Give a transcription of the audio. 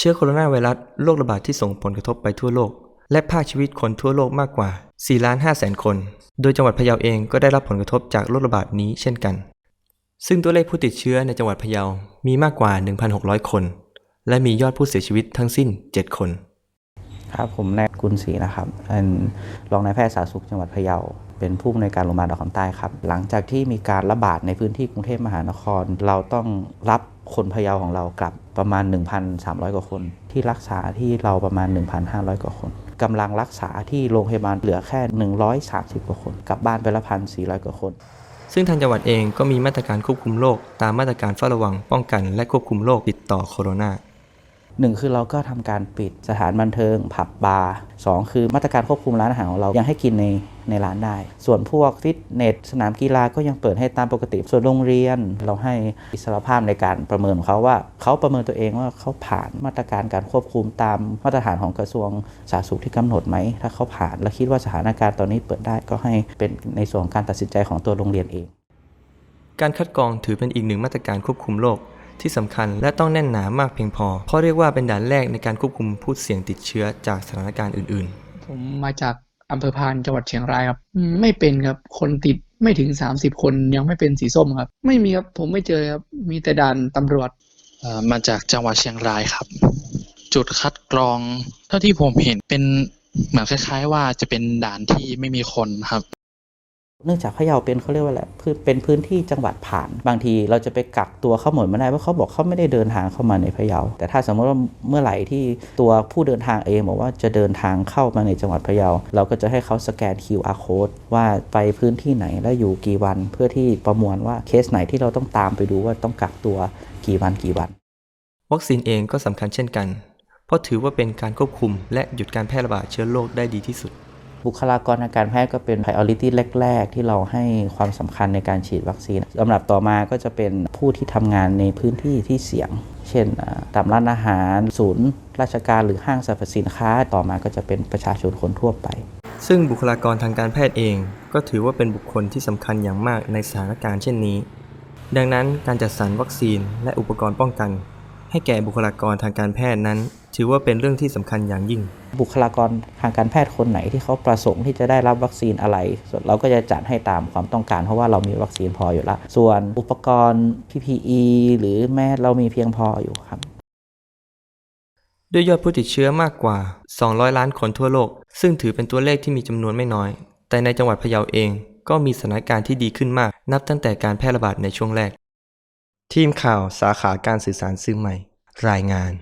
เชื้อโคโรนาไวรัสโรคระบาดที่ส่งผลกระทบไปทั่วโลก และภาคชีวิตคนทั่วโลกมากกว่า4ล้าน5แสนคน โดยจังหวัดพะเยาเองก็ได้รับผลกระทบจากโรคระบาดนี้เช่นกัน ซึ่งตัวเลขผู้ติดเชื้อในจังหวัดพะเยามีมากกว่า 1,600 คน และมียอดผู้เสียชีวิตทั้งสิ้น 7 คน ครับผมนายกุลศรีนะครับเป็นรองนายแพทย์สาธารณสุขจังหวัดพะเยา เป็นผู้อำนวยการโรงพยาบาลดอกคำใต้ครับ หลังจากที่มีการระบาดในพื้นที่กรุงเทพมหานคร เราต้องรับคนพะเยาของเรากลับประมาณ 1,300 กว่าคน ที่รักษาที่เราประมาณ 1,500 กว่าคนกำลังรักษาที่โรงพยาบาลเหลือแค่ 130 กว่าคน กลับบ้านไปละพันสี่ร้อยกว่าคน ซึ่งทางจังหวัดเองก็มีมาตรการควบคุมโรคตามมาตรการเฝ้าระวังป้องกันและควบคุมโรคติดต่อโคโรนา หนึ่งคือเราก็ทำการปิดสถานบันเทิง ผับบาร์สองคือมาตรการควบคุมร้านอาหารของเรายังให้กินในในร้านได้ ส่วนพวกฟิตเนสสนามกีฬาก็ยังเปิดให้ตามปกติ ส่วนโรงเรียนเราให้อิสรภาพในการประเมินของเขาว่าเขาประเมินตัวเองว่าเขาผ่านมาตรการการควบคุมตามมาตรฐานของกระทรวงสาธารณสุขที่กำหนดไหมถ้าเขาผ่านและคิดว่าสถานการณ์ตอนนี้เปิดได้ก็ให้เป็นในส่วนการตัดสินใจของตัวโรงเรียนเอง การคัดกรองถือเป็นอีกหนึ่งมาตรการควบคุมโรค ที่สำคัญและต้องแน่นหนามากเพียงพอ เพราะเรียกว่าเป็นด่านแรกในการควบคุมผู้เสี่ยงติดเชื้อจากสถานการณ์อื่นผมมาจากอำเภอพานจังหวัดเชียงรายครับอืมไม่เป็นครับ คนติดไม่ถึง 30 คนยังไม่เป็นสีส้มครับ ไม่มีครับ ผมไม่เจอครับ มีแต่ด่านตำรวจเอ่อมาจากจังหวัดเชียงรายครับ จุดคัดกรอง เท่าที่ผมเห็นเป็นเหมือนคล้าย ๆ ว่าจะเป็นด่านที่ไม่มีคนครับ เนื่องจากพะเยาเป็นเขาเรียกว่าอะไรพื้นเป็นพื้นที่จังหวัดผ่าน บางทีเราจะไปกักตัวเขาหมดไม่ได้เพราะเขาบอกเขาไม่ได้เดินทางเข้ามาในพะเยา แต่ถ้าสมมติว่าเมื่อไหร่ที่ตัวผู้เดินทางเองบอกว่าจะเดินทางเข้ามาในจังหวัดพะเยา เราก็จะให้เขาสแกน QR code ว่าไปพื้นที่ไหนและอยู่กี่วัน เพื่อที่ประมวลว่าเคสไหนที่เราต้องตามไปดูว่าต้องกักตัวกี่วันกี่วัน วัคซีนเองก็สำคัญเช่นกัน เพราะถือว่าเป็นการควบคุมและหยุดการแพร่ระบาดเชื้อโรคได้ดีที่สุด บุคลากรทางการแพทย์ก็เป็น priority แรก ๆ ที่เราให้ความสำคัญในการฉีดวัคซีนลำดับต่อมาก็จะเป็นผู้ที่ทำงานในพื้นที่ที่เสี่ยง เช่นตามร้านอาหาร ศูนย์ ราชการหรือห้างสรรพสินค้า ต่อมาก็จะเป็นประชาชนคนทั่วไป ซึ่งบุคลากรทางการแพทย์เอง ก็ถือว่าเป็นบุคคลที่สำคัญอย่างมากในสถานการณ์เช่นนี้ ดังนั้นการจัดสรรวัคซีนและอุปกรณ์ป้องกัน ให้แก่บุคลากรทางการแพทย์นั้น ถือว่าเป็นเรื่องที่สำคัญอย่างยิ่ง บุคลากรทางการแพทย์คนไหนที่เขาประสงค์ที่จะได้รับวัคซีนอะไร ส่วนเราก็จะจัดให้ตามความต้องการ เพราะว่าเรามีวัคซีนพออยู่แล้วส่วนอุปกรณ์ PPE หรือแม้เรามีเพียงพออยู่ครับด้วยยอดผู้ติดเชื้อมากกว่า 200 ล้านคนทั่วโลก ซึ่งถือเป็นตัวเลขที่มีจำนวนไม่น้อย แต่ในจังหวัดพะเยาเอง ก็มีสถานการณ์ที่ดีขึ้นมาก นับตั้งแต่การแพร่ระบาดในช่วงแรก ทีมข่าวสาขาการสื่อสารสื่อใหม่ รายงาน